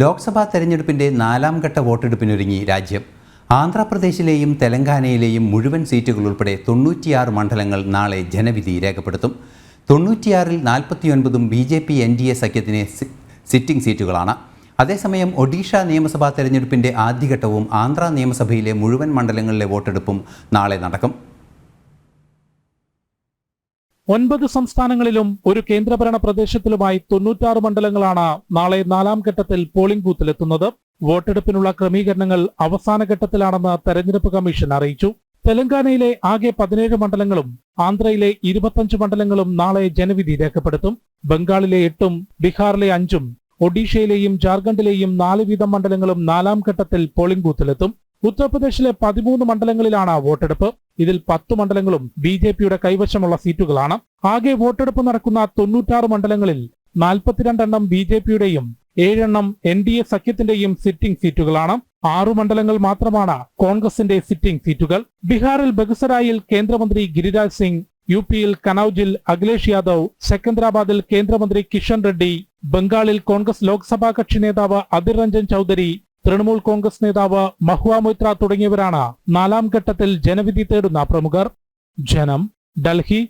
ലോക്സഭാ തെരഞ്ഞെടുപ്പിന്റെ നാലാം ഘട്ട വോട്ടെടുപ്പിനൊരുങ്ങി രാജ്യം. ആന്ധ്രാപ്രദേശിലെയും തെലങ്കാനയിലെയും മുഴുവൻ സീറ്റുകൾ ഉൾപ്പെടെ തൊണ്ണൂറ്റിയാറ് മണ്ഡലങ്ങൾ നാളെ ജനവിധി രേഖപ്പെടുത്തും. തൊണ്ണൂറ്റിയാറിൽ നാൽപ്പത്തിയൊൻപതും B J P N D A സഖ്യത്തിന് സിറ്റിംഗ് സീറ്റുകളാണ്. അതേസമയം ഒഡീഷ നിയമസഭാ തെരഞ്ഞെടുപ്പിന്റെ ആദ്യഘട്ടവും ആന്ധ്ര നിയമസഭയിലെ മുഴുവൻ മണ്ഡലങ്ങളിലെ വോട്ടെടുപ്പും നാളെ നടക്കും. ഒൻപത് സംസ്ഥാനങ്ങളിലും ഒരു കേന്ദ്രഭരണ പ്രദേശത്തിലുമായി തൊണ്ണൂറ്റാറ് മണ്ഡലങ്ങളാണ് നാളെ നാലാം ഘട്ടത്തിൽ പോളിംഗ് ബൂത്തിലെത്തുന്നത് വോട്ടെടുപ്പിനുള്ള ക്രമീകരണങ്ങൾ അവസാന ഘട്ടത്തിലാണെന്ന് തെരഞ്ഞെടുപ്പ് കമ്മീഷൻ അറിയിച്ചു. തെലങ്കാനയിലെ ആകെ പതിനേഴ് മണ്ഡലങ്ങളും ആന്ധ്രയിലെ ഇരുപത്തഞ്ച് മണ്ഡലങ്ങളും നാളെ ജനവിധി രേഖപ്പെടുത്തും. ബംഗാളിലെ എട്ടും ബീഹാറിലെ അഞ്ചും ഒഡീഷയിലെയും ജാർഖണ്ഡിലെയും നാല് വീതം മണ്ഡലങ്ങളും നാലാം ഘട്ടത്തിൽ പോളിംഗ് ബൂത്തിലെത്തും ഉത്തർപ്രദേശിലെ പതിമൂന്ന് മണ്ഡലങ്ങളിലാണ് വോട്ടെടുപ്പ്. ഇതിൽ പത്ത് മണ്ഡലങ്ങളും ബി ജെ പിയുടെ കൈവശമുള്ള സീറ്റുകളാണ്. ആകെ വോട്ടെടുപ്പ് നടക്കുന്ന തൊണ്ണൂറ്റാറ് മണ്ഡലങ്ങളിൽ നാൽപ്പത്തിരണ്ടെണ്ണം ബി ജെ പിയുടെയും ഏഴെണ്ണം എൻ ഡി എ സഖ്യത്തിന്റെയും സിറ്റിംഗ് സീറ്റുകളാണ്. ആറു മണ്ഡലങ്ങൾ മാത്രമാണ് കോൺഗ്രസിന്റെ സിറ്റിംഗ് സീറ്റുകൾ. ബീഹാറിൽ ബഗുസരായിൽ കേന്ദ്രമന്ത്രി ഗിരിരാജ് സിംഗ് യു പിയിൽ കനൌജിൽ അഖിലേഷ് യാദവ് സെക്കന്ദരാബാദിൽ കേന്ദ്രമന്ത്രി കിഷൻ റെഡ്ഡി ബംഗാളിൽ കോൺഗ്രസ് ലോക്സഭാ കക്ഷി നേതാവ് അധിർ രഞ്ജൻ ചൌധരി തൃണമൂൽ കോൺഗ്രസ് നേതാവ് മഹുവ മൊയ്ത്ര തുടങ്ങിയവരാണ് നാലാം ഘട്ടത്തിൽ ജനവിധി തേടുന്ന പ്രമുഖർ. ജനം ഡൽഹി